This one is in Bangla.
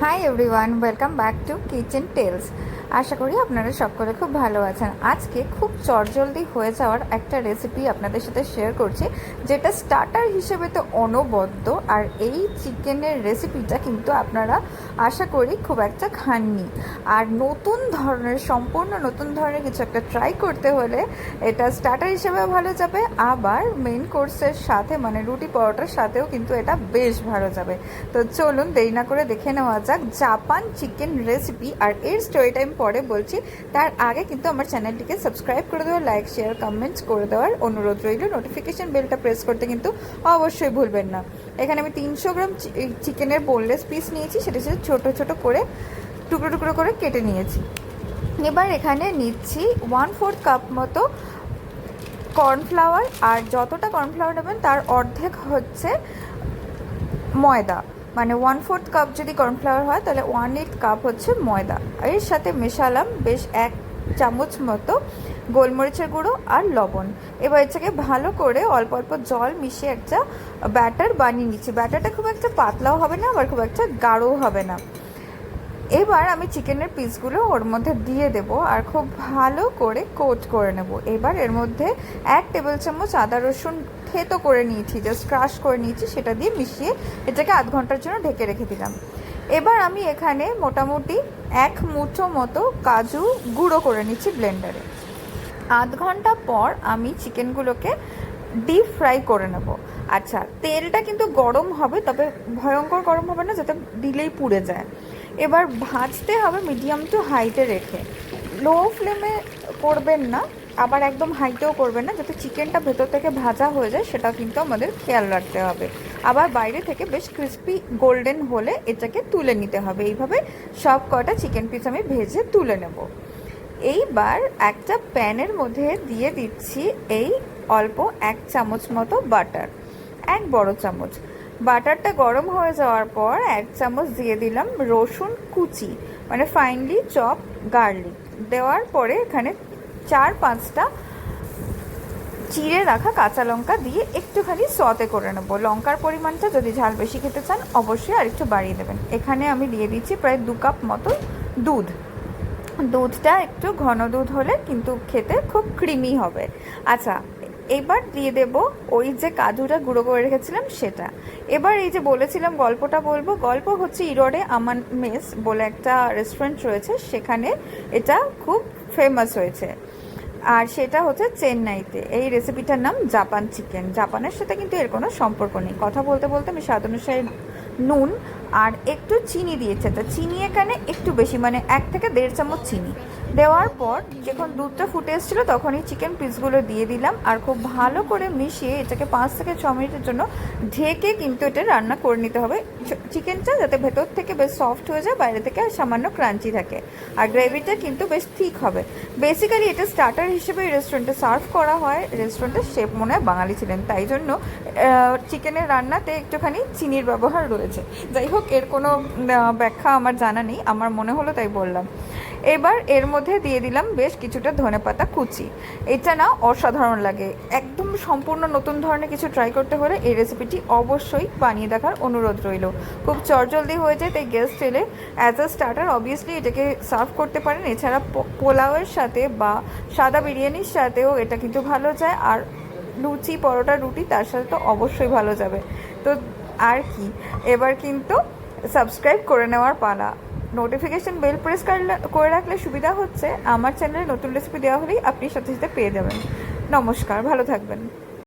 hi everyone welcome back to kitchen tales আশা করি আপনারা সকলে খুব ভালো আছেন। আজকে খুব চটজলদি হয়ে যাওয়ার একটা রেসিপি আপনাদের সাথে শেয়ার করছি, যেটা স্টার্টার হিসেবে তো অনবদ্য, আর এই চিকেনের রেসিপিটা কিন্তু আপনারা আশা করি খুব একটা খাননি। আর নতুন ধরনের, সম্পূর্ণ নতুন ধরনের কিছু একটা ট্রাই করতে হলে এটা স্টার্টার হিসেবেও ভালো যাবে, আবার মেন কোর্সের সাথে মানে রুটি পরোটার সাথেও কিন্তু এটা বেশ ভালো যাবে। তো চলুন দেরি না করে দেখে নেওয়া যাক জাপান চিকেন রেসিপি আর এর স্টোরি টাইম পরে বলছি, তার আগে কিন্তু আমার চ্যানেলটিকে সাবস্ক্রাইব করে দেওয়ার লাইক শেয়ার কমেন্টস করে দেওয়ার অনুরোধ রইল। নোটিফিকেশন বেলটা প্রেস করতে কিন্তু অবশ্যই ভুলবেন না। এখানে আমি তিনশো গ্রাম চিকেনের বোনলেস পিস নিয়েছি, সেটা সেটা ছোটো ছোটো করে, টুকরো টুকরো করে কেটে নিয়েছি। এবার এখানে নিচ্ছি ওয়ান ফোর্থ কাপ মতো কর্নফ্লাওয়ার আর যতটা কর্নফ্লাওয়ার নেবেন তার অর্ধেক হচ্ছে ময়দা। মানে ওয়ান ফোর্থ কাপ যদি কর্নফ্লাওয়ার হয়, তাহলে ওয়ান এইট কাপ হচ্ছে ময়দা। এর সাথে মেশালাম বেশ এক চামচ মতো গোলমরিচের গুঁড়ো আর লবণ। এবার এটাকে ভালো করে অল্প অল্প জল মিশিয়ে একটা ব্যাটার বানিয়ে নিচ্ছি। ব্যাটারটা খুব একটা পাতলাও হবে না, আবার খুব একটা গাঢ়ও হবে না। এবার আমি চিকেনের পিসগুলো ওর মধ্যে দিয়ে দেব আর খুব ভালো করে কোট করে নেব। এবার এর মধ্যে এক টেবিল চামচ আদা রসুন থেতো করে নিয়েছি জাস্ট ক্রাশ করে নিয়েছি, সেটা দিয়ে মিশিয়ে এটাকে আধ ঘণ্টার জন্য ঢেকে রেখে দিলাম। এবার আমি এখানে মোটামুটি এক মুঠো মতো কাজু গুঁড়ো করে নিচ্ছি ব্লেন্ডারে আধ ঘণ্টা পর আমি চিকেনগুলোকে ডিপ ফ্রাই করে নেব। আচ্ছা তেলটা কিন্তু গরম হবে, তবে ভয়ঙ্কর গরম হবে না, যাতে দিলেই পুড়ে যায়। এবার ভাজতে হবে মিডিয়াম টু হাইতে রেখে। লো ফ্লেমে করবেন না, আবার একদম হাইতেও করবেন না, যাতে চিকেনটা ভেতর থেকে ভাজা হয়ে যায়, সেটা কিন্তু আমাদের খেয়াল রাখতে হবে। আবার বাইরে থেকে বেশ ক্রিস্পি গোল্ডেন হলে এটাকে তুলে নিতে হবে। এইভাবে সব কটা চিকেন পিস আমি ভেজে তুলে নেব। এইবার একটা প্যানের মধ্যে দিয়ে দিচ্ছি এই অল্প এক চামচ মতো বাটার, এক বড় চামচ। বাটারটা গরম হয়ে যাওয়ার পর এক চামচ দিয়ে দিলাম রসুন কুচি মানে ফাইনলি চপ গার্লিক দেওয়ার পরে এখানে চার পাঁচটা চিড়ে রাখা কাঁচা লঙ্কা দিয়ে একটুখানি সতে করে নেব। লঙ্কার পরিমাণটা যদি ঝাল বেশি খেতে চান, অবশ্যই আর একটু বাড়িয়ে দেবেন। এখানে আমি দিয়ে দিচ্ছি প্রায় দু কাপ মতো দুধ। দুধটা একটু ঘন দুধ হলে কিন্তু খেতে খুব ক্রিমি হবে। আচ্ছা এবার দিয়ে দেব ওই যে কাদুটা গুঁড়ো করে রেখেছিলাম সেটা। এবার এই যে বলেছিলাম গল্পটা বলব, গল্প হচ্ছে ইরোডে আমান মেস বলে একটা রেস্টুরেন্ট রয়েছে, সেখানে এটা খুব ফেমাস হয়েছে। আর সেটা হচ্ছে চেন্নাইতে। এই রেসিপিটার নাম জাপান চিকেন জাপানের সাথে কিন্তু এর কোনো সম্পর্ক নেই। কথা বলতে বলতে আমি স্বাদ অনুসারে নুন আর একটু চিনি দিয়েছে। তো চিনি এখানে একটু বেশি মানে এক থেকে দেড় চামচ চিনি। দেওয়ার পর যখন দুধটা ফুটে এসেছিল, তখনই চিকেন পিসগুলো দিয়ে দিলাম আর খুব ভালো করে মিশিয়ে এটাকে পাঁচ থেকে ছ মিনিটের জন্য ঢেকে কিন্তু এটা রান্না করে নিতে হবে। চিকেনটা যাতে ভেতর থেকে বেশ সফট হয়ে যায়, বাইরে থেকে আর সামান্য ক্রাঞ্চি থাকে। আর গ্রেভিটা কিন্তু বেশ ঠিক হবে। বেসিক্যালি এটা স্টার্টার হিসেবে এই রেস্টুরেন্টে সার্ভ করা হয়। রেস্টুরেন্টের শেপ মনে হয় বাঙালি ছিলেন, তাই জন্য চিকেনের রান্নাতে একটুখানি চিনির ব্যবহার রয়েছে। যাই হোক, এর কোনো ব্যাখ্যা আমার জানা নেই। আমার মনে হলো তাই বললাম। এবার এর মধ্যে দিয়ে দিলাম বেশ কিছুটা ধনে পাতা কুচি। এটা না অসাধারণ লাগে। একদম সম্পূর্ণ নতুন ধরনের কিছু ট্রাই করতে হলে এই রেসিপিটি অবশ্যই বানিয়ে দেখার অনুরোধ রইল। খুব চটজলদি হয়ে যায় তাই গেস্ট এলে অ্যাজ আ স্টার্টার অবভিয়াসলি এটাকে সার্ভ করতে পারেন। এছাড়া পোলাওয়ের সাথে বা সাদা বিরিয়ানির সাথেও এটা কিন্তু ভালো যায়। আর লুচি, পরোটা, রুটি তার সাথে তো অবশ্যই ভালো যাবে। তো আর কি? এবার কিন্তু সাবস্ক্রাইব করে নেওয়ার পালা। নোটিফিকেশন বেল প্রেস করে রাখলে সুবিধা হচ্ছে, আমার চ্যানেলে নতুন রেসিপি দেওয়া হলেই আপনি সাথে সাথে পেয়ে যাবেন। নমস্কার, ভালো থাকবেন।